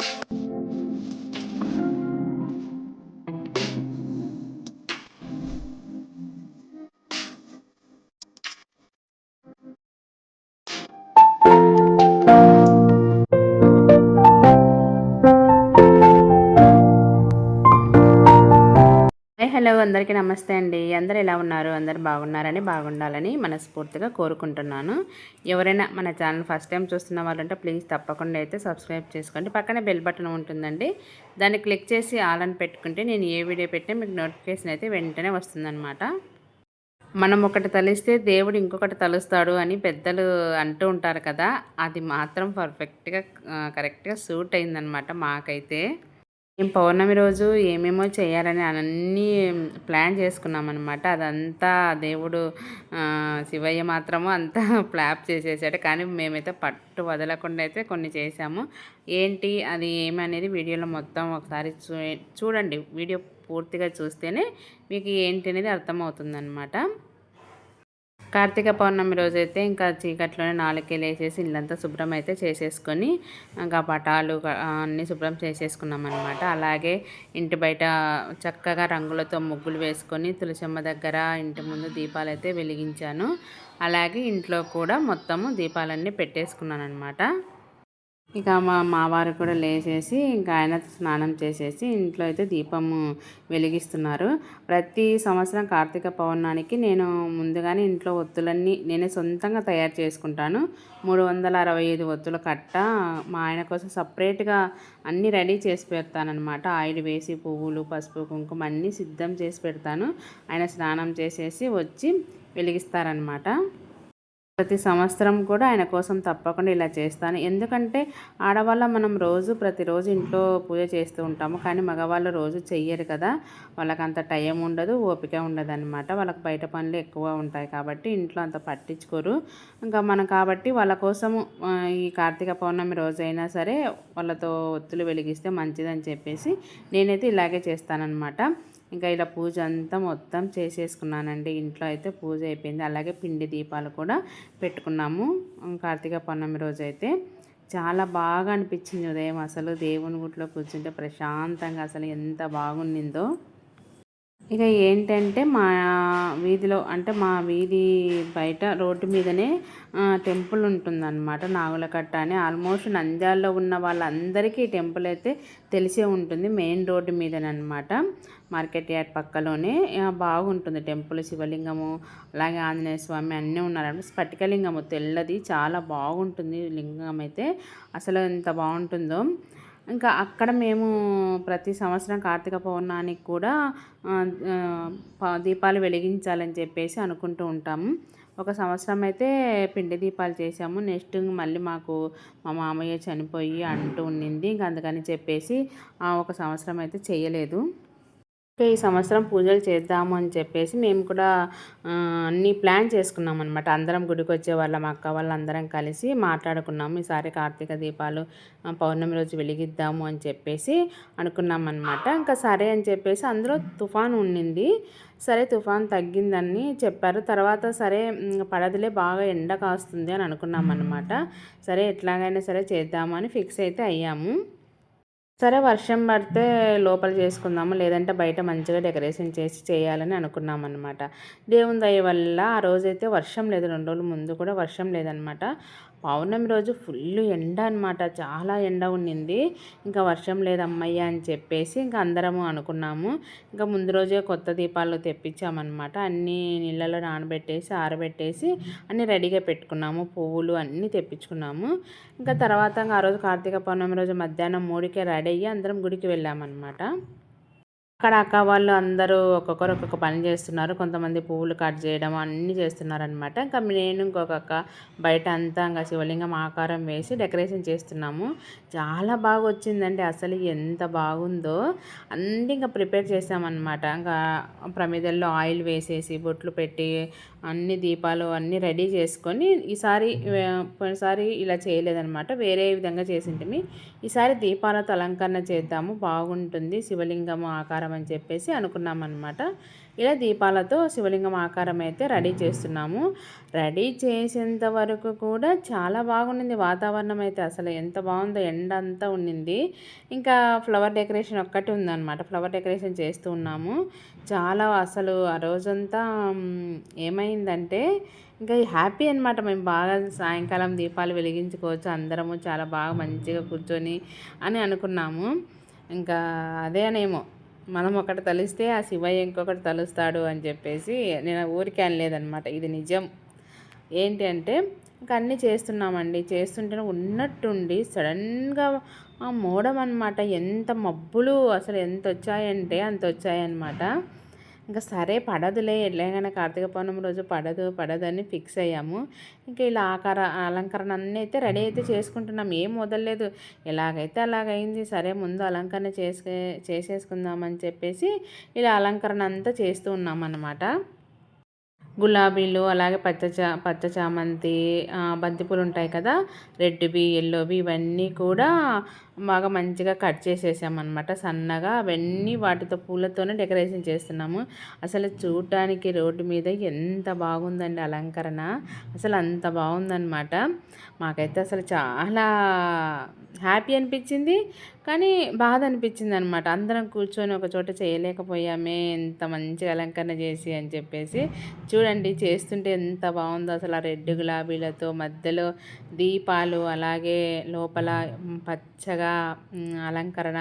you hello అందరికీ నమస్తే అండి. అందరు ఎలా ఉన్నారు? అందరు బాగున్నారని బాగుండాలని మనస్ఫూర్తిగా కోరుకుంటున్నాను. ఎవరైనా మన ఛానల్ ఫస్ట్ టైం చూస్తున్న వాళ్ళంటే ప్లీజ్ తప్పకుండా అయితే సబ్స్క్రైబ్ చేసుకోండి. పక్కనే బెల్ బటన్ ఉంటుందండి. దాన్ని క్లిక్ చేసి ఆల్ అని పెట్టుకుంటే నేను ఏ వీడియో పెట్టినా మీకు నోటిఫికేషన్ అయితే వెంటనే వస్తుందన్నమాట. మనం ఒకటి తలిస్తే దేవుడు ఇంకొకటి తలుస్తాడు అని పెద్దలు అంటూ ఉంటారు కదా అది మాత్రం పర్ఫెక్ట్గా కరెక్ట్గా సూట్ అయిందనమాట మాకైతే. పౌర్ణమి రోజు ఏమేమో చేయాలని అన్నీ ప్లాన్ చేసుకున్నామన్నమాట. అదంతా దేవుడు శివయ్య మాత్రము అంతా ప్లాప్ చేసేసాడు. కానీ మేమైతే పట్టు వదలకుండా అయితే కొన్ని చేసాము. ఏంటి అది ఏమనేది వీడియోలో మొత్తం ఒకసారి చూ చూడండి. వీడియో పూర్తిగా చూస్తేనే మీకు ఏంటి అనేది అర్థమవుతుందన్నమాట. కార్తీక పౌర్ణమి రోజైతే ఇంకా చీకట్లోనే నాలుకేలు వేసేసి ఇల్లంతా శుభ్రం అయితే చేసేసుకొని ఇంకా పటాలు అన్నీ శుభ్రం చేసేసుకున్నాం అనమాట అలాగే ఇంటి బయట చక్కగా రంగులతో ముగ్గులు వేసుకొని తులసమ్మ దగ్గర ఇంటి ముందు దీపాలు అయితే వెలిగించాను. అలాగే ఇంట్లో కూడా మొత్తము దీపాలన్నీ పెట్టేసుకున్నాను అనమాట ఇక మా మావారు కూడా లేచేసి ఇంకా ఆయన స్నానం చేసేసి ఇంట్లో అయితే దీపము వెలిగిస్తున్నారు. ప్రతి సంవత్సరం కార్తీక పౌర్ణానికి నేను ముందుగానే ఇంట్లో ఒత్తులన్నీ నేనే సొంతంగా తయారు చేసుకుంటాను. మూడు వందల అరవై ఐదు ఒత్తుల కట్ట మా ఆయన కోసం సపరేట్గా అన్నీ రెడీ చేసి పెడతానమాట ఆయిల్ వేసి పువ్వులు పసుపు కుంకుమ అన్నీ సిద్ధం చేసి పెడతాను. ఆయన స్నానం చేసేసి వచ్చి వెలిగిస్తారనమాట ప్రతి సంవత్సరం కూడా ఆయన కోసం తప్పకుండా ఇలా చేస్తాను. ఎందుకంటే ఆడవాళ్ళ మనం రోజు ప్రతిరోజు ఇంట్లో పూజ చేస్తూ ఉంటాము. కానీ మగవాళ్ళు రోజు చెయ్యరు కదా. వాళ్ళకి అంత టైం ఉండదు ఓపిక ఉండదు అనమాట వాళ్ళకి బయట పనులు ఎక్కువ ఉంటాయి కాబట్టి ఇంట్లో అంత పట్టించుకోరు. ఇంకా మనం కాబట్టి వాళ్ళ కోసం ఈ కార్తీక పౌర్ణమి రోజైనా సరే వాళ్ళతో ఒత్తులు వెలిగిస్తే మంచిదని చెప్పేసి నేనైతే ఇలాగే చేస్తానన్నమాట. ఇంకా ఇలా పూజ అంతా మొత్తం చేసేసుకున్నానండి. ఇంట్లో అయితే పూజ అయిపోయింది. అలాగే పిండి దీపాలు కూడా పెట్టుకున్నాము. కార్తీక పౌర్ణమి రోజు అయితే చాలా బాగా అనిపించింది ఉదయం. అసలు దేవుని గుట్లో కూర్చుంటే ప్రశాంతంగా అసలు ఎంత బాగుండిందో. ఇక ఏంటంటే మా వీధిలో అంటే మా వీధి బయట రోడ్డు మీదనే టెంపుల్ ఉంటుందన్నమాట నాగులకట్ట అని. ఆల్మోస్ట్ నంద్యాలలో ఉన్న వాళ్ళందరికీ టెంపుల్ అయితే తెలిసే ఉంటుంది మెయిన్ రోడ్డు మీదనమాట మార్కెట్ యార్డ్ పక్కలోనే బాగుంటుంది టెంపుల్ శివలింగము అలాగే ఆంజనేయ స్వామి అన్నీ ఉన్నారంటే స్ఫటికలింగము తెల్లది చాలా బాగుంటుంది లింగం అయితే. అసలు ఎంత బాగుంటుందో. ఇంకా అక్కడ మేము ప్రతి సంవత్సరం కార్తీక పౌర్ణానికి కూడా దీపాలు వెలిగించాలని చెప్పేసి అనుకుంటూ ఉంటాము. ఒక సంవత్సరం అయితే పిండి దీపాలు చేసాము నెక్స్ట్ మళ్ళీ మాకు మా మామయ్య చనిపోయి అంటూ ఉండింది. ఇంక అందుకని చెప్పేసి ఒక సంవత్సరం అయితే చేయలేదు. ఈ సంవత్సరం పూజలు చేద్దాము అని చెప్పేసి మేము కూడా అన్నీ ప్లాన్ చేసుకున్నాం అనమాట అందరం గుడికి వచ్చే వాళ్ళం అక్క వాళ్ళు అందరం కలిసి మాట్లాడుకున్నాము. ఈసారి కార్తీక దీపాలు పౌర్ణమి రోజు వెలిగిద్దాము అని చెప్పేసి అనుకున్నాం అనమాట ఇంకా సరే అని చెప్పేసి అందులో తుఫాన్ ఉండింది సరే తుఫాన్ తగ్గిందని చెప్పారు. తర్వాత సరే పడదులే బాగా ఎండ కాస్తుంది అని అనుకున్నాం అనమాట సరే ఎట్లాగైనా సరే చేద్దామని ఫిక్స్ అయితే అయ్యాము. సరే వర్షం పడితే లోపల చేసుకుందాము? లేదంటే బయట మంచిగా డెకరేషన్ చేసి చేయాలని అనుకున్నాం అనమాట దేవుని దయ వల్ల ఆ రోజైతే వర్షం లేదు. రెండు రోజుల ముందు కూడా వర్షం లేదనమాట పౌర్ణమి రోజు ఫుల్ ఎండ అనమాట చాలా ఎండ ఉండింది ఇంకా వర్షం లేదు అమ్మయ్య అని చెప్పేసి ఇంకా అందరము అనుకున్నాము. ఇంకా ముందు రోజే కొత్త దీపాలు తెప్పించామన్నమాట. అన్నీ నీళ్ళలో నానబెట్టేసి ఆరబెట్టేసి అన్నీ రెడీగా పెట్టుకున్నాము. పువ్వులు అన్నీ తెప్పించుకున్నాము. ఇంకా తర్వాత ఆ రోజు కార్తీక పౌర్ణమి రోజు మధ్యాహ్నం మూడుకే రెడీ అయ్యి అందరం గుడికి వెళ్ళామన్నమాట. అక్కడ అక్క వాళ్ళు అందరూ ఒక్కొక్కరు ఒక్కొక్క పని చేస్తున్నారు. కొంతమంది పువ్వులు కట్ చేయడం అన్నీ చేస్తున్నారనమాట ఇంకా నేను ఇంకొక అక్క బయట అంతా ఇంకా శివలింగం ఆకారం వేసి డెకరేషన్ చేస్తున్నాము. చాలా బాగా వచ్చిందండి. అసలు ఎంత బాగుందో. అన్నీ ఇంకా ప్రిపేర్ చేసామన్నమాట. ఇంకా ప్రమిదల్లో ఆయిల్ వేసేసి బొట్లు పెట్టి అన్ని దీపాలు అన్నీ రెడీ చేసుకొని ఈసారి పోయినసారి ఇలా చేయలేదనమాట వేరే విధంగా చేసింటిమి. ఈసారి దీపాలతో అలంకరణ చేద్దాము. బాగుంటుంది. శివలింగం ఆకారం అని చెప్పేసి అనుకున్నాం అనమాట ఇలా దీపాలతో శివలింగం ఆకారం అయితే రెడీ చేస్తున్నాము. రెడీ చేసేంత వరకు కూడా చాలా బాగుండింది. వాతావరణం అయితే అసలు ఎంత బాగుందో ఎండ అంతా ఉండింది ఇంకా ఫ్లవర్ డెకరేషన్ ఒక్కటి ఉందన్నమాట. ఫ్లవర్ డెకరేషన్ చేస్తూ ఉన్నాము. చాలా అసలు ఆ రోజంతా ఏమైందంటే ఇంకా హ్యాపీ అనమాట మేము బాగా సాయంకాలం దీపాలు వెలిగించుకోవచ్చు అందరము చాలా బాగా మంచిగా కూర్చొని అని అనుకున్నాము. ఇంకా అదేనేమో మనం ఒకటి తలిస్తే ఆ శివయ్య ఇంకొకటి తలుస్తాడు అని చెప్పేసి నేను ఊరికే అనలేదనమాట ఇది నిజం. ఏంటి అంటే ఇంకా అన్నీ చేస్తున్నామండి. చేస్తుంటే ఉన్నట్టుండి సడన్గా ఆ మోడం అనమాట ఎంత మబ్బులు అసలు ఎంత వచ్చాయంటే అంత వచ్చాయన్నమాట. ఇంకా సరే పడదులే ఎట్లయినా కార్తీక పౌర్ణమి రోజు పడదు పడదని ఫిక్స్ అయ్యాము. ఇంకా ఇలా ఆకార అలంకరణ అన్నీ అయితే రెడీ అయితే చేసుకుంటున్నాం. ఏం వదలలేదు. ఎలాగైతే అలాగైంది సరే ముందు అలంకరణ చేసే చేసేసుకుందామని చెప్పేసి ఇలా అలంకరణ అంతా చేస్తూ ఉన్నామన్నమాట. గులాబీలు అలాగే పచ్చ చా పచ్చ చామంతి బంతిపూలు ఉంటాయి కదా రెడ్వి ఎల్లోవి ఇవన్నీ కూడా బాగా మంచిగా కట్ చేసేసామన్నమాట. సన్నగా అవన్నీ వాటితో పూలతోనే డెకరేషన్ చేస్తున్నాము. అసలు చూడటానికి రోడ్డు మీద ఎంత బాగుందండి అలంకరణ. అసలు అంత బాగుందన్నమాట. మాకైతే అసలు చాలా హ్యాపీ అనిపించింది. కానీ బాధ అనిపించింది అనమాట అందరం కూర్చొని ఒక చోట చేయలేకపోయామే ఎంత మంచిగా అలంకరణ చేసి అని చెప్పేసి. చూడండి చేస్తుంటే ఎంత బాగుందో అసలు ఆ రెడ్ గులాబీలతో మధ్యలో దీపాలు అలాగే లోపల పచ్చగా అలంకరణ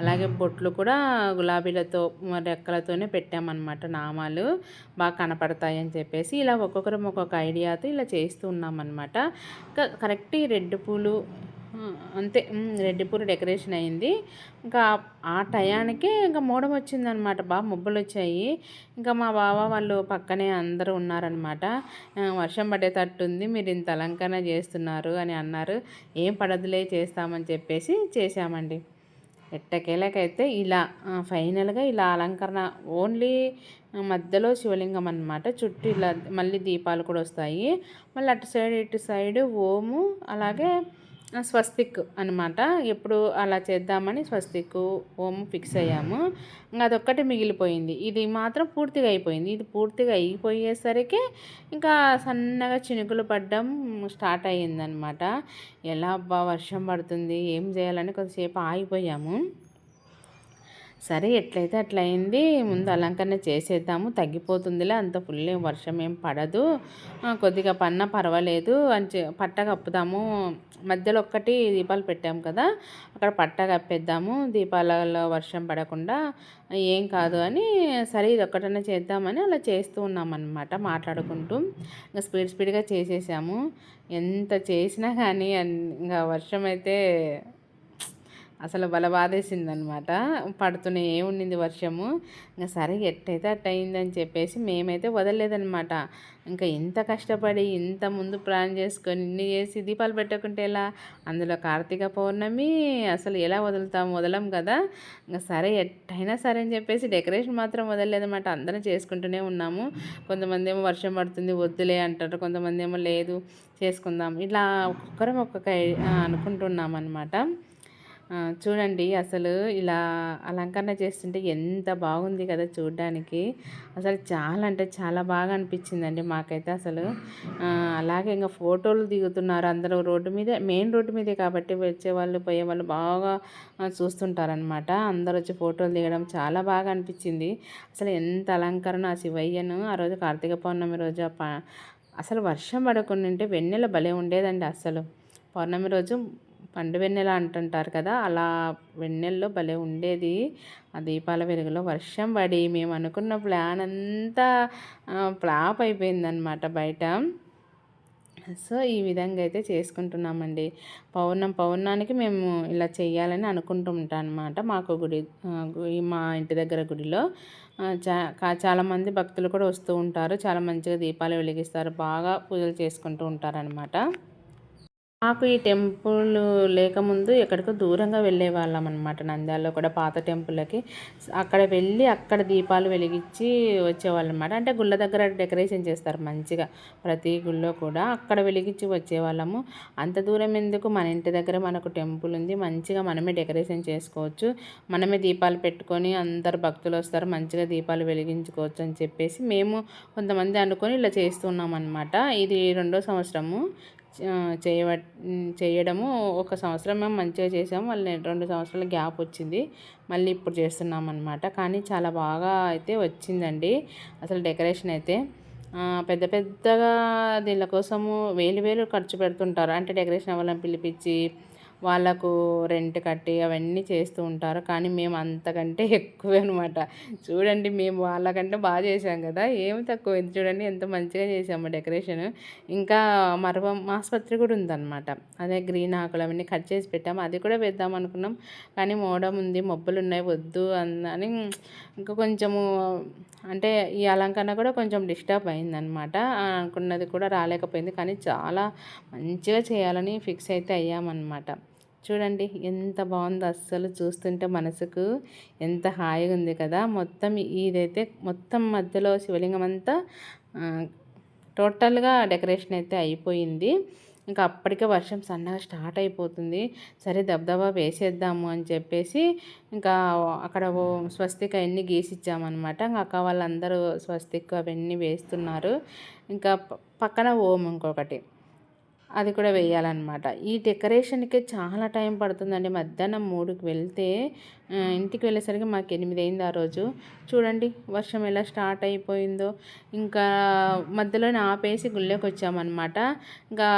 అలాగే బొట్లు కూడా గులాబీలతో రెక్కలతోనే పెట్టామన్నమాట. నామాలు బాగా కనపడతాయి అని చెప్పేసి ఇలా ఒక్కొక్కరం ఒక్కొక్క ఐడియాతో ఇలా చేస్తూ ఉన్నామన్నమాట. కరెక్ట్ ఈ రెడ్ పూలు అంతే. రెడ్డి పూలు డెకరేషన్ అయింది. ఇంకా ఆ టయానికి ఇంకా మోడం వచ్చిందనమాట. బాగా ముబ్బలు వచ్చాయి ఇంకా మా బావ వాళ్ళు పక్కనే అందరూ ఉన్నారనమాట. వర్షం పడేటట్టు ఉంది మీరు ఇంత అలంకరణ చేస్తున్నారు అని అన్నారు. ఏం పడదులే చేస్తామని చెప్పేసి చేశామండి. ఎట్టకేలకైతే ఇలా ఫైనల్గా ఇలా అలంకరణ ఓన్లీ మధ్యలో శివలింగం అనమాట చుట్టూ ఇలా మళ్ళీ దీపాలు కూడా వస్తాయి. మళ్ళీ అటు సైడ్ ఇటు సైడ్ ఓము అలాగే స్వస్తిక్ అనమాట ఎప్పుడు అలా చేద్దామని స్వస్తిక్ ఓం ఫిక్స్ అయ్యాము. ఇంకా అదొక్కటి మిగిలిపోయింది. ఇది మాత్రం పూర్తిగా అయిపోయింది. ఇది పూర్తిగా అయిపోయేసరికి ఇంకా సన్నగా చినుకులు పడ్డం స్టార్ట్ అయ్యిందనమాట ఎలా అబ్బా వర్షం పడుతుంది ఏం చేయాలని కొద్దిసేపు ఆగిపోయాము. సరే ఎట్లయితే అట్లా అయింది ముందు అలంకరణ చేసేద్దాము తగ్గిపోతుందిలే అంత ఫుల్ వర్షం ఏం పడదు. కొద్దిగా పన్న పర్వాలేదు అని పట్ట కప్పుదాము. మధ్యలో ఒక్కటి దీపాలు పెట్టాము కదా అక్కడ పట్ట కప్పేద్దాము దీపాలలో వర్షం పడకుండా ఏం కాదు అని సరే ఇది ఒక్కటనే చేద్దామని అలా చేస్తూ ఉన్నామన్నమాట మాట్లాడుకుంటూ. ఇంకా స్పీడ్ స్పీడ్గా చేసేసాము. ఎంత చేసినా కానీ ఇంకా వర్షం అయితే అసలు బల అనమాట పడుతూనే ఉండింది వర్షము. ఇంకా సరే ఎట్టయితే అట్ట అయిందని చెప్పేసి మేమైతే వదలలేదనమాట. ఇంకా ఇంత కష్టపడి ఇంత ముందు ప్లాన్ చేసుకొని ఇన్ని చేసి దీపాలు పెట్టకుంటే ఎలా? అందులో కార్తీక పౌర్ణమి అసలు ఎలా వదులుతాం? వదలం కదా? ఇంకా సరే ఎట్టయినా సరే అని చెప్పేసి డెకరేషన్ మాత్రం వదలలేదన్నమాట అందరం చేసుకుంటూనే ఉన్నాము. కొంతమంది ఏమో వర్షం పడుతుంది వద్దులే అంటారు. కొంతమంది ఏమో లేదు చేసుకుందాం. ఇట్లా ఒక్కొక్కరం ఒక్కొక్క అనుకుంటున్నాం అనమాట చూడండి అసలు ఇలా అలంకరణ చేస్తుంటే ఎంత బాగుంది కదా చూడడానికి. అసలు చాలా అంటే చాలా బాగా అనిపించిందండి మాకైతే అసలు. అలాగే ఇంకా ఫోటోలు దిగుతున్నారు అందరూ రోడ్డు మీదే మెయిన్ రోడ్డు మీదే కాబట్టి వచ్చేవాళ్ళు పోయేవాళ్ళు బాగా చూస్తుంటారనమాట అందరు వచ్చి ఫోటోలు దిగడం చాలా బాగా అనిపించింది. అసలు ఎంత అలంకరణ ఆ శివయ్యను ఆ రోజు కార్తీక పౌర్ణమి రోజు అసలు వర్షం పడకుండా ఉంటే వెన్నెల భలే ఉండేదండి అసలు. పౌర్ణమి రోజు పండు వెన్నెల అంటుంటారు కదా అలా వెన్నెల్లో భలే ఉండేది. ఆ దీపాల వెలుగులో వర్షం పడి మేము అనుకున్న ప్లాన్ అంతా ఫ్లాప్ అయిపోయిందనమాట బయట. సో ఈ విధంగా అయితే చేసుకుంటున్నామండి. పౌర్ణం పౌర్ణానికి మేము ఇలా చేయాలని అనుకుంటుంటాం అనమాట మాకు గుడి మా ఇంటి దగ్గర గుడిలో. చా చాలామంది భక్తులు కూడా వస్తూ ఉంటారు. చాలా మంచిగా దీపాలు వెలిగిస్తారు. బాగా పూజలు చేసుకుంటూ ఉంటారనమాట మాకు ఈ టెంపుల్ లేకముందు ఎక్కడికో దూరంగా వెళ్ళే వాళ్ళం అనమాట నంద్యాలలో కూడా పాత టెంపుల్కి అక్కడ వెళ్ళి అక్కడ దీపాలు వెలిగించి వచ్చేవాళ్ళు అనమాట అంటే గుళ్ళ దగ్గర డెకరేషన్ చేస్తారు మంచిగా. ప్రతి గుళ్ళో కూడా అక్కడ వెలిగించి వచ్చేవాళ్ళము. అంత దూరం ఎందుకు? మన ఇంటి దగ్గర మనకు టెంపుల్ ఉంది. మంచిగా మనమే డెకరేషన్ చేసుకోవచ్చు. మనమే దీపాలు పెట్టుకొని అందరు భక్తులు వస్తారు. మంచిగా దీపాలు వెలిగించుకోవచ్చు అని చెప్పేసి మేము కొంతమంది అనుకొని ఇలా చేస్తున్నాం అనమాట ఇది రెండో సంవత్సరము. చేయవ చేయడము ఒక సంవత్సరం మేము మంచిగా చేసాము మళ్ళీ రెండు సంవత్సరాల గ్యాప్ వచ్చింది. మళ్ళీ ఇప్పుడు చేస్తున్నాం అనమాట కానీ చాలా బాగా అయితే వచ్చిందండి. అసలు డెకరేషన్ అయితే. పెద్ద పెద్దగా దీని కోసము వేలు వేలు ఖర్చు పెడుతుంటారు. అంటే డెకరేషన్ అవ్వాలని పిలిపించి వాళ్ళకు రెంట్ కట్టి అవన్నీ చేస్తూ ఉంటారు. కానీ మేము అంతకంటే ఎక్కువే అనమాట చూడండి మేము వాళ్ళకంటే బాగా చేసాం కదా. ఏమి తక్కువ. చూడండి ఎంత మంచిగా చేసాము డెకరేషన్. ఇంకా మరవ ఆసుపత్రి కూడా ఉందన్నమాట. అదే గ్రీన్ ఆకులు అవన్నీ కట్ చేసి పెట్టాము. అది కూడా వేద్దాం అనుకున్నాం. కానీ మోడం ఉంది మబ్బులు ఉన్నాయి. వద్దు అని ఇంకా కొంచెము అంటే ఈ అలంకరణ కూడా కొంచెం డిస్టర్బ్ అయిందనమాట అనుకున్నది కూడా రాలేకపోయింది. కానీ చాలా మంచిగా చేయాలని ఫిక్స్ అయితే అయ్యామన్నమాట. చూడండి ఎంత బాగుందో అస్సలు చూస్తుంటే మనసుకు ఎంత హాయిగా ఉంది కదా. మొత్తం ఇదైతే మొత్తం మధ్యలో శివలింగం అంతా టోటల్గా డెకరేషన్ అయితే అయిపోయింది. ఇంకా అప్పటికే వర్షం సన్నగా స్టార్ట్ అయిపోతుంది. సరే దబ్దబా వేసేద్దాము అని చెప్పేసి ఇంకా అక్కడ స్వస్తిక అవన్నీ గీసిచ్చామన్నమాట. ఇంకా అక్క వాళ్ళందరూ స్వస్తిక్ అవన్నీ వేస్తున్నారు. ఇంకా పక్కన ఓం ఇంకొకటి. అది కూడా వేయాలన్నమాట. ఈ డెకరేషన్కి చాలా టైం పడుతుందండి. మధ్యాహ్నం మూడుకి వెళ్తే ఇంటికి వెళ్ళేసరికి మాకు ఎనిమిది అయింది ఆ రోజు. చూడండి వర్షం ఎలా స్టార్ట్ అయిపోయిందో. ఇంకా మధ్యలోనే ఆపేసి గుళ్ళోకి వచ్చామన్నమాట. ఇంకా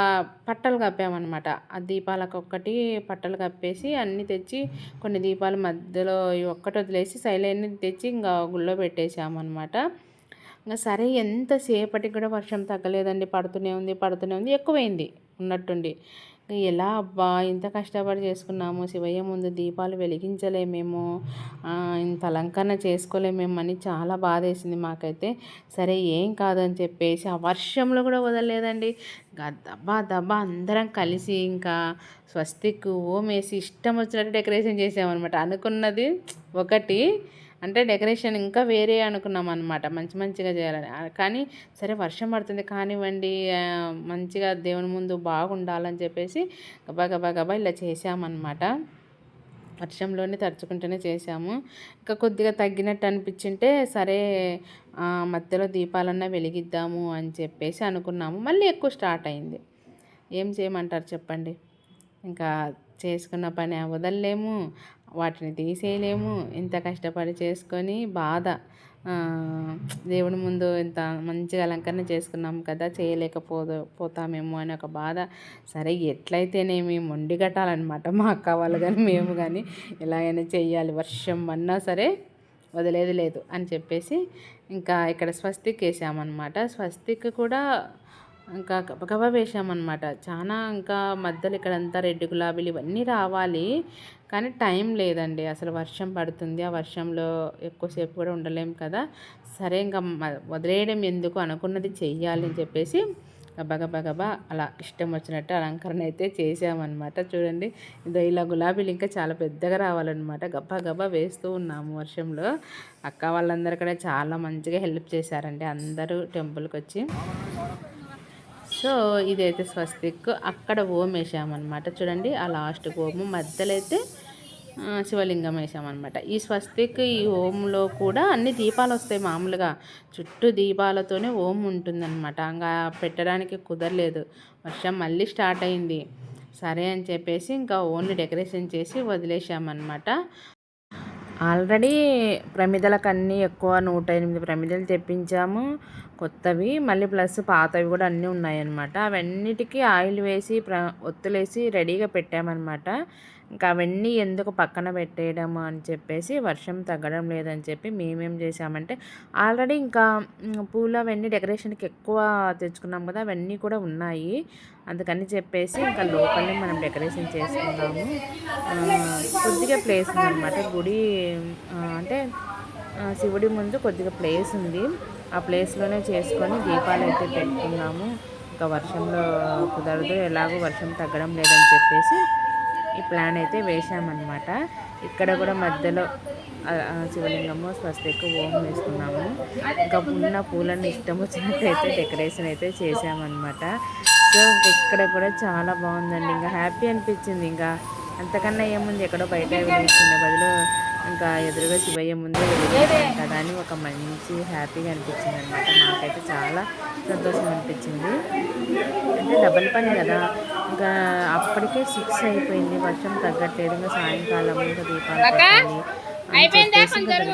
పట్టలు కప్పామన్నమాట. ఆ దీపాలకు ఒక్కటి పట్టలు కప్పేసి అన్నీ తెచ్చి కొన్ని దీపాలు మధ్యలో ఒక్కటి వదిలేసి సైలెంట్ తెచ్చి ఇంకా గుళ్ళో పెట్టేసామన్నమాట ఇంకా సరే ఎంతసేపటికి కూడా వర్షం తగ్గలేదండి. పడుతూనే ఉంది పడుతూనే ఉంది. ఎక్కువైంది. ఉన్నట్టుండి ఎలా అబ్బా ఇంత కష్టపడి చేసుకున్నాము శివయ్య ముందు దీపాలు వెలిగించలేమేమో ఇంత అలంకరణ చేసుకోలేమేమని చాలా బాధ వేసింది మాకైతే. సరే ఏం కాదని చెప్పేసి ఆ వర్షంలో కూడా వదలలేదండి. దబ్బా దబ్బా అందరం కలిసి ఇంకా స్వస్తిక్ ఓమేసి ఇష్టం వచ్చినట్టు డెకరేషన్ చేసామన్నమాట. అనుకున్నది ఒకటి అంటే డెకరేషన్ ఇంకా వేరే అనుకున్నాం అనమాట మంచి మంచిగా చేయాలని. కానీ సరే వర్షం పడుతుంది కానివ్వండి మంచిగా దేవుని ముందు బాగుండాలని చెప్పేసి గబా గబా గబా ఇలా చేసామన్నమాట వర్షంలోనే తడుచుకుంటూనే చేసాము ఇంకా కొద్దిగా తగ్గినట్టు అనిపించింటే సరే మధ్యలో దీపాలన్నా వెలిగిద్దాము అని చెప్పేసి అనుకున్నాము. మళ్ళీ ఎక్కువ స్టార్ట్ అయింది. ఏం చేయమంటారు చెప్పండి? ఇంకా చేసుకున్న పని వదలలేము. వాటిని తీసేయలేము. ఇంత కష్టపడి చేసుకొని బాధ. దేవుడి ముందు ఇంత మంచిగా అలంకరణ చేసుకున్నాం కదా చేయలేకపోదు పోతామేమో అని ఒక బాధ. సరే ఎట్లయితేనేమి మొండి కట్టాలన్నమాట. మా అక్క వాళ్ళు కానీ మేము కానీ ఎలాగైనా చెయ్యాలి. వర్షం అన్నా సరే వదిలేదు లేదు అని చెప్పేసి ఇంకా ఇక్కడ స్వస్తిక్ వేసామన్నమాట. స్వస్తిక్ కూడా ఇంకా గబగబా వేసామన్నమాట. చాలా ఇంకా మధ్యలో ఇక్కడంతా రెడ్ గులాబీలు ఇవన్నీ రావాలి. కానీ టైం లేదండి. అసలు వర్షం పడుతుంది. ఆ వర్షంలో ఎక్కువసేపు కూడా ఉండలేం కదా. సరే ఇంకా వదిలేయడం ఎందుకు? అనుకున్నది చెయ్యాలి అని చెప్పేసి గబగబగబా అలా ఇష్టం వచ్చినట్టు అలంకరణ అయితే చేసామన్నమాట చూడండి ఇదో ఇలా గులాబీలు ఇంకా చాలా పెద్దగా రావాలన్నమాట. గబగబా వేస్తూ ఉన్నాము వర్షంలో. అక్క వాళ్ళందరూ కూడా చాలా మంచిగా హెల్ప్ చేశారండి. అందరూ టెంపుల్కి వచ్చి సో ఇదైతే స్వస్తిక్. అక్కడ ఓం వేసామన్నమాట. చూడండి ఆ లాస్ట్ ఓము. మధ్యలో అయితే శివలింగం వేసామన్నమాట. ఈ స్వస్తిక్ ఈ ఓంలో కూడా అన్ని దీపాలు వస్తాయి మామూలుగా. చుట్టూ దీపాలతోనే ఓం ఉంటుందన్నమాట. ఇంకా పెట్టడానికి కుదరలేదు. వర్షం మళ్ళీ స్టార్ట్ అయింది. సరే అని చెప్పేసి ఇంకా ఓన్లీ డెకరేషన్ చేసి వదిలేసామన్నమాట. ఆల్రెడీ ప్రమిదలకన్నీ ఎక్కువ నూట ఎనిమిది ప్రమిదలు తెప్పించాము కొత్తవి. మళ్ళీ ప్లస్ పాతవి కూడా అన్నీ ఉన్నాయన్నమాట. అవన్నిటికీ ఆయిల్ వేసి ప్ర ఒత్తులేసి రెడీగా పెట్టామన్నమాట. ఇంకా అవన్నీ ఎందుకు పక్కన పెట్టేయడము అని చెప్పేసి వర్షం తగ్గడం లేదని చెప్పి మేమేం చేసామంటే ఆల్రెడీ ఇంకా పూలు అవన్నీ డెకరేషన్కి ఎక్కువ తెచ్చుకున్నాం కదా అవన్నీ కూడా ఉన్నాయి. అందుకని చెప్పేసి ఇంకా లోపలనే మనం డెకరేషన్ చేసుకున్నాము. కొద్దిగా ప్లేస్ ఉందన్నమాట. గుడి అంటే శివుడి ముందు కొద్దిగా ప్లేస్ ఉంది. ఆ ప్లేస్లోనే చేసుకొని దీపాలు అయితే పెట్టుకున్నాము. ఇంకా వర్షంలో కుదరదు ఎలాగో వర్షం తగ్గడం లేదని చెప్పేసి ఈ ప్లాన్ అయితే వేసామన్నమాట ఇక్కడ కూడా మధ్యలో శివలింగము స్వస్తికి ఓం వేసుకున్నాము. ఇంకా ఉన్న పూలను ఇష్టం వచ్చినట్టయితే డెకరేషన్ అయితే చేసామన్నమాట సో ఇక్కడ కూడా చాలా బాగుందండి. ఇంకా హ్యాపీ అనిపించింది ఇంకా. అంతకన్నా ఏముంది? ఎక్కడో బయట వెళ్ళిన బదులు ఇంకా ఎదురుగా శివయ్య ముందే వెలిగించాను కదా అని ఒక మంచి హ్యాపీగా అనిపించింది అనమాట నాకైతే చాలా సంతోషం అనిపించింది. అంటే డబల్ పని కదా. ఇంకా అప్పటికే సిక్స్ అయిపోయింది. వర్షం తగ్గట్లేదు. ఇంకా సాయంకాలం ఇంకా దీపాలు పెట్టాలి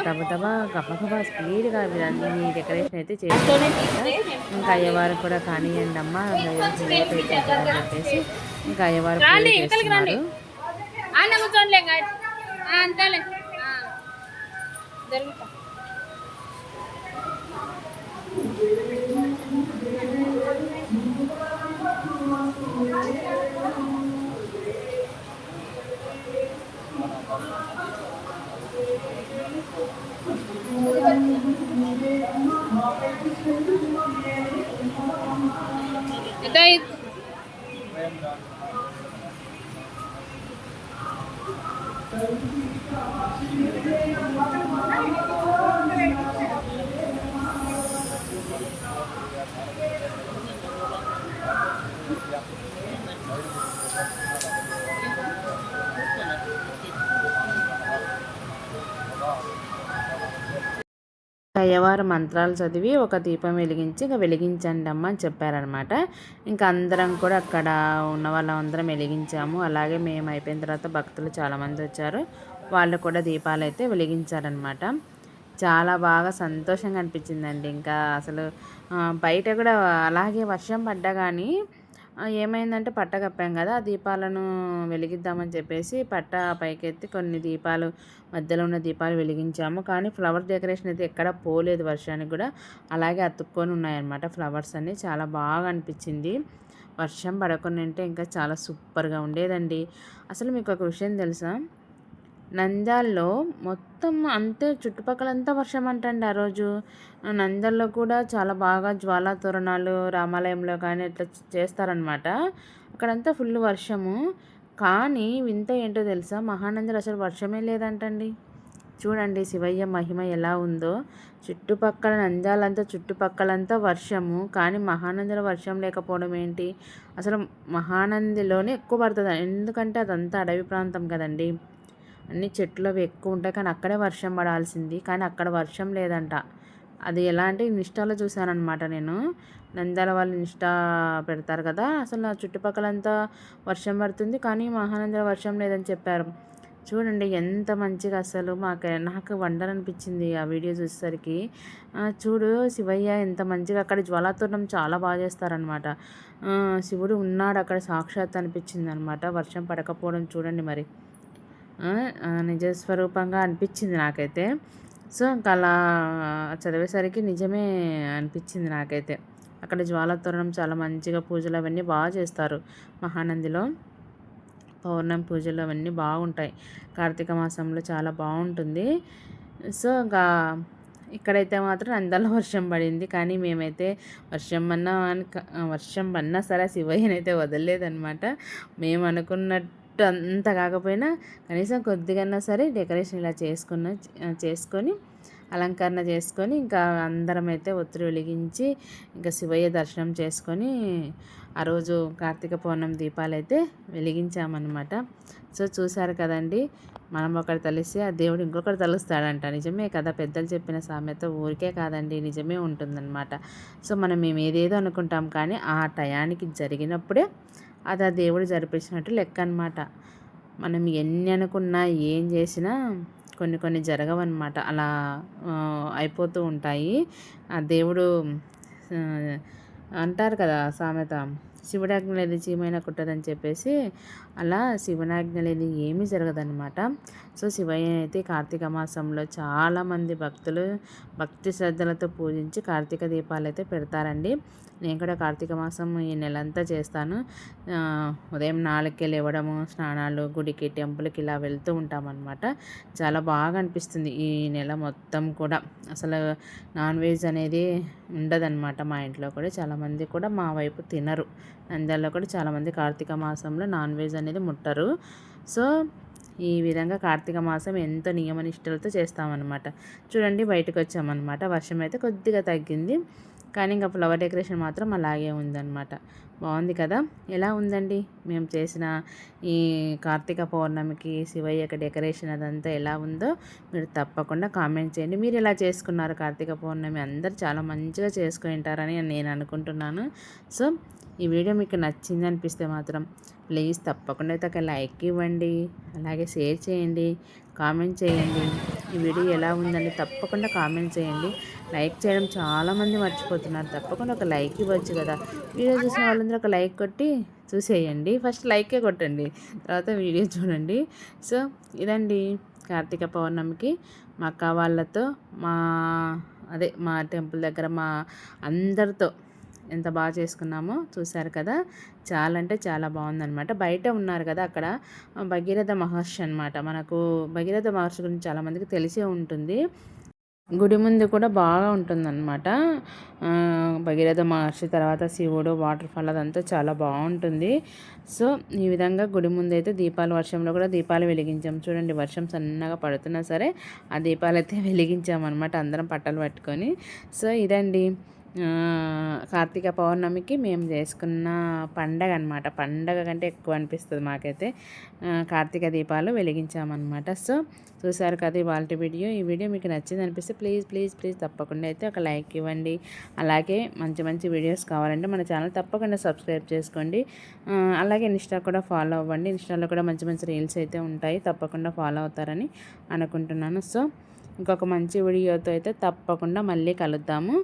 దబదబా గబగబా స్పీడ్గా ఈ డెకరేషన్ అయితే చేస్తాను ఇంకా అయ్యవారు కూడా కానివ్వండి అమ్మ. చెప్పేసి ఇంకా అయ్యవారు చేస్తున్నారు. అంతేలే. జరుగుతా ఇదో ఇది. అయ్యవారు మంత్రాలు చదివి ఒక దీపం వెలిగించి ఇంకా వెలిగించండి అమ్మ అని చెప్పారనమాట ఇంకా అందరం కూడా అక్కడ ఉన్న వాళ్ళందరం వెలిగించాము. అలాగే మేము అయిపోయిన తర్వాత భక్తులు చాలామంది వచ్చారు. వాళ్ళు కూడా దీపాలు అయితే వెలిగించారనమాట చాలా బాగా సంతోషంగా అనిపించిందండి. ఇంకా అసలు బయట కూడా అలాగే వర్షం పడ్డా కానీ ఏమైందంటే పట్ట కప్పాం కదా ఆ దీపాలను వెలిగిద్దామని చెప్పేసి పట్ట పైకెత్తి కొన్ని దీపాలు మధ్యలో ఉన్న దీపాలు వెలిగించాము. కానీ ఫ్లవర్ డెకరేషన్ అయితే ఎక్కడ పోలేదు వర్షానికి కూడా. అలాగే అతుక్కొని ఉన్నాయన్నమాట ఫ్లవర్స్ అన్ని. చాలా బాగా అనిపించింది. వర్షం పడకుండా ఇంకా చాలా సూపర్గా ఉండేదండి. అసలు మీకు ఒక విషయం తెలుసా? నంద్యాలలో మొత్తం అంతే చుట్టుపక్కలంతా వర్షం అంటండి ఆ రోజు. నంద్యాలలో కూడా చాలా బాగా జ్వాలా తోరణాలు రామాలయంలో కానీ ఇట్లా చేస్తారనమాట అక్కడంతా ఫుల్ వర్షము. కానీ వింత ఏంటో తెలుసా? మహానందులు అసలు వర్షమే లేదంటండి. చూడండి శివయ్య మహిమ ఎలా ఉందో. చుట్టుపక్కల నంద్యాలంతా చుట్టుపక్కలంతా వర్షము. కానీ మహానందిలో వర్షం లేకపోవడం ఏంటి? అసలు మహానందిలోనే ఎక్కువ పడుతుంది ఎందుకంటే అదంతా అడవి ప్రాంతం కదండి. అన్ని చెట్లు అవి ఎక్కువ ఉంటాయి. కానీ అక్కడే వర్షం పడాల్సింది. కానీ అక్కడ వర్షం లేదంట. అది ఎలా అంటే ఇన్స్టాలో చూశానమాట నేను. నంద్యాల వాళ్ళు ఇన్స్టా పెడతారు కదా. అసలు నా చుట్టుపక్కలంతా వర్షం పడుతుంది. కానీ మహానందిలో వర్షం లేదని చెప్పారు. చూడండి ఎంత మంచిగా అసలు మాకు నాకు వండర్ అనిపించింది ఆ వీడియో చూసేసరికి. చూడు శివయ్య ఎంత మంచిగా అక్కడ జ్వాలాతోరణం చాలా బాగా చేస్తారనమాట శివుడు ఉన్నాడు అక్కడ సాక్షాత్ అనిపించింది అనమాట వర్షం పడకపోవడం చూడండి మరి. నిజస్వరూపంగా నిజ స్వరూపంగా అనిపించింది నాకైతే. సో ఇంకా అలా చదివేసరికి నిజమే అనిపించింది నాకైతే. అక్కడ జ్వాలతోరణం చాలా మంచిగా పూజలు అవన్నీ బాగా చేస్తారు మహానందిలో. పౌర్ణమి పూజలు అవన్నీ బాగుంటాయి. కార్తీక మాసంలో చాలా బాగుంటుంది. సో ఇంకా ఇక్కడైతే మాత్రం అందాల వర్షం పడింది. కానీ మేమైతే వర్షం పన్నా వర్షం పన్నా సరే శివయ్యనైతే వదలలేదనమాట మేము అనుకున్నట్టు అంత కాకపోయినా కనీసం కొద్దిగన్నా సరే డెకరేషన్ ఇలా చేసుకున్న చేసుకొని అలంకరణ చేసుకొని ఇంకా అందరం అయితే ఒత్తిడి వెలిగించి ఇంకా శివయ్య దర్శనం చేసుకొని ఆ రోజు కార్తీక పౌర్ణమి దీపాలు అయితే వెలిగించామన్నమాట. సో చూశారు కదండి మనం ఒకటి తలిస్తే ఆ దేవుడు ఇంకొకటి తలుస్తాడంట. నిజమే కదా పెద్దలు చెప్పిన సామెత ఊరికే కాదండి నిజమే ఉంటుందన్నమాట. సో మనం మేము ఏదేదో అనుకుంటాం కానీ ఆ టయానికి జరిగినప్పుడే అది ఆ దేవుడు జరిపించినట్టు లెక్క అనమాట మనం ఎన్ని అనుకున్నా ఏం చేసినా కొన్ని కొన్ని జరగవన్నమాట. అలా అయిపోతూ ఉంటాయి. ఆ దేవుడు అంటారు కదా సామెత శివుడాజ్ఞ లేదు చీమైన కుట్టదని చెప్పేసి అలా శివనాజ్ఞ లేని ఏమీ జరగదన్నమాట. సో శివయ్య అయితే కార్తీక మాసంలో చాలామంది భక్తులు భక్తి శ్రద్ధలతో పూజించి కార్తీక దీపాలు అయితే పెడతారండి. నేను కూడా కార్తీక మాసం ఈ నెలంతా చేస్తాను. ఉదయం నాలుగుకి లేవడము స్నానాలు గుడికి టెంపుల్కి ఇలా వెళ్తూ ఉంటామన్నమాట. చాలా బాగా అనిపిస్తుంది ఈ నెల మొత్తం కూడా. అసలు నాన్ వెజ్ అనేది ఉండదన్నమాట మా ఇంట్లో కూడా. చాలామంది కూడా మా వైపు తినరు. నంద్యాలలో కూడా చాలామంది కార్తీక మాసంలో నాన్ వెజ్ అనేది ముట్టరు. సో ఈ విధంగా కార్తీక మాసం ఎంతో నియమనిష్టలతో చేస్తామన్నమాట. చూడండి బయటకు వచ్చామన్నమాట వర్షం అయితే కొద్దిగా తగ్గింది. కానీ ఇంకా ఫ్లవర్ డెకరేషన్ మాత్రం అలాగే ఉందన్నమాట. బాగుంది కదా? ఎలా ఉందండి? మేము చేసిన ఈ కార్తీక పౌర్ణమికి శివయ్యకి డెకరేషన్ అదంతా ఎలా ఉందో మీరు తప్పకుండా కామెంట్ చేయండి. మీరు ఎలా చేసుకున్నారు కార్తీక పౌర్ణమి? అందరు చాలా మంచిగా చేసుకుంటారని నేను అనుకుంటున్నాను. సో ఈ వీడియో మీకు నచ్చింది అనిపిస్తే మాత్రం ప్లీజ్ తప్పకుండా అయితే ఒక లైక్ ఇవ్వండి. అలాగే షేర్ చేయండి. కామెంట్ చేయండి. ఈ వీడియో ఎలా ఉందండి తప్పకుండా కామెంట్ చేయండి. లైక్ చేయడం చాలామంది మర్చిపోతున్నారు. తప్పకుండా ఒక లైక్ ఇవ్వచ్చు కదా. వీడియో చూసిన వాళ్ళందరూ ఒక లైక్ కొట్టి చూసేయండి. ఫస్ట్ లైకే కొట్టండి. తర్వాత వీడియో చూడండి. సో ఇదండి కార్తీక పౌర్ణమికి మా అక్క వాళ్ళతో మా అదే మా టెంపుల్ దగ్గర మా అందరితో ఎంత బాగా చేసుకున్నామో చూశారు కదా. చాలా అంటే చాలా బాగుందనమాట బయట ఉన్నారు కదా అక్కడ. భగీరథ మహర్షి అనమాట మనకు భగీరథ మహర్షి గురించి చాలామందికి తెలిసే ఉంటుంది. గుడి ముందు కూడా బాగా ఉంటుందన్నమాట. భగీరథ మహర్షి తర్వాత శివుడు వాటర్ ఫాల్ అదంతా చాలా బాగుంటుంది. సో ఈ విధంగా గుడి ముందు అయితే దీపాలు వర్షంలో కూడా దీపాలు వెలిగించాం. చూడండి వర్షం సన్నగా పడుతున్నా సరే ఆ దీపాలు అయితే వెలిగించామన్నమాట అందరం పట్టలు పట్టుకొని. సో ఇదండి. కార్తీక పౌర్ణమికి మేము చేసుకున్న పండగ అనమాట పండగ కంటే ఎక్కువ అనిపిస్తుంది మాకైతే. కార్తీక దీపాలు వెలిగించామన్నమాట. సో చూసారు కదా ఇవాళ వీడియో. ఈ వీడియో మీకు నచ్చింది అనిపిస్తే ప్లీజ్ ప్లీజ్ ప్లీజ్ తప్పకుండా అయితే ఒక లైక్ ఇవ్వండి. అలాగే మంచి మంచి వీడియోస్ కావాలంటే మన ఛానల్ తప్పకుండా సబ్స్క్రైబ్ చేసుకోండి. అలాగే ఇన్స్టా కూడా ఫాలో అవ్వండి. ఇన్స్టాలో కూడా మంచి మంచి రీల్స్ అయితే ఉంటాయి. తప్పకుండా ఫాలో అవుతారని అనుకుంటున్నాను. సో ఇంకొక మంచి వీడియోతో అయితే తప్పకుండా మళ్ళీ కలుద్దాము.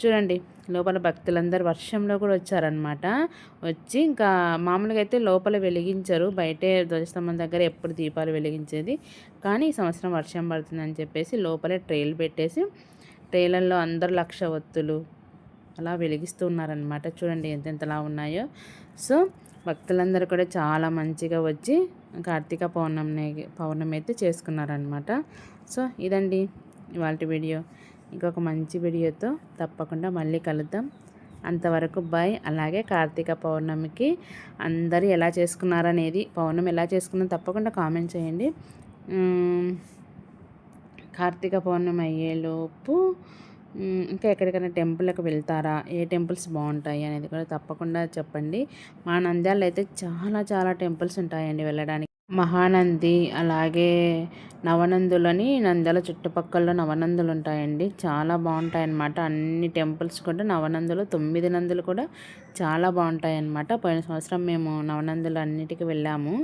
చూడండి లోపల భక్తులందరూ వర్షంలో కూడా వచ్చారనమాట వచ్చి ఇంకా మామూలుగా అయితే లోపల వెలిగించరు బయటే ధ్వజస్తంభం దగ్గర ఎప్పుడు దీపాలు వెలిగించేది. కానీ ఈ సంవత్సరం వర్షం పడుతుందని చెప్పేసి లోపలే ట్రైల్ పెట్టేసి ట్రైలర్లో అందరు లక్ష ఒత్తులు అలా వెలిగిస్తూ ఉన్నారనమాట చూడండి ఎంతెంతలా ఉన్నాయో. సో భక్తులందరూ కూడా చాలా మంచిగా వచ్చి కార్తీక పౌర్ణమి పౌర్ణమి అయితే చేసుకున్నారనమాట సో ఇదండి ఇవాళ వీడియో. ఇంకొక మంచి వీడియోతో తప్పకుండా మళ్ళీ కలుద్దాం. అంతవరకు బాయ్. అలాగే కార్తీక పౌర్ణమికి అందరూ ఎలా చేసుకున్నారనేది పౌర్ణమి ఎలా చేసుకున్నారో తప్పకుండా కామెంట్ చేయండి. కార్తీక పౌర్ణమి అయ్యేలోపు ఇంకా ఎక్కడికైనా టెంపుల్కి వెళ్తారా ఏ టెంపుల్స్ బాగుంటాయి అనేది కూడా తప్పకుండా చెప్పండి. మా నంద్యాలలో అయితే చాలా చాలా టెంపుల్స్ ఉంటాయండి వెళ్ళడానికి. మహానంది అలాగే నవనందులని నంద్యాల చుట్టుపక్కల నవనందులు ఉంటాయండి చాలా బాగుంటాయి అన్నమాట అన్ని టెంపుల్స్ కూడా నవనందులు తొమ్మిది నందులు కూడా చాలా బాగుంటాయి అన్నమాట పోయిన సంవత్సరం మేము నవనందులు అన్నిటికీ వెళ్ళాము.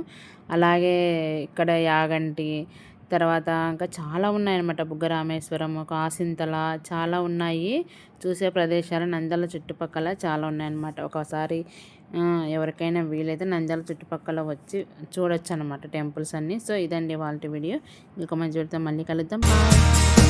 అలాగే ఇక్కడ యాగంటి తర్వాత ఇంకా చాలా ఉన్నాయన్నమాట. బుగ్గరామేశ్వరం కాసింతల చాలా ఉన్నాయి. చూసే ప్రదేశాలు నంద్యాల చుట్టుపక్కల చాలా ఉన్నాయన్నమాట. ఒకసారి ఎవరికైనా వీలైతే నంద్యాల చుట్టుపక్కల వచ్చి చూడొచ్చు అనమాట టెంపుల్స్ అన్నీ. సో ఇదండి వాళ్ళ వీడియో. ఇంకొక మంచి వీడితో మళ్ళీ కలుద్దాం. బాయ్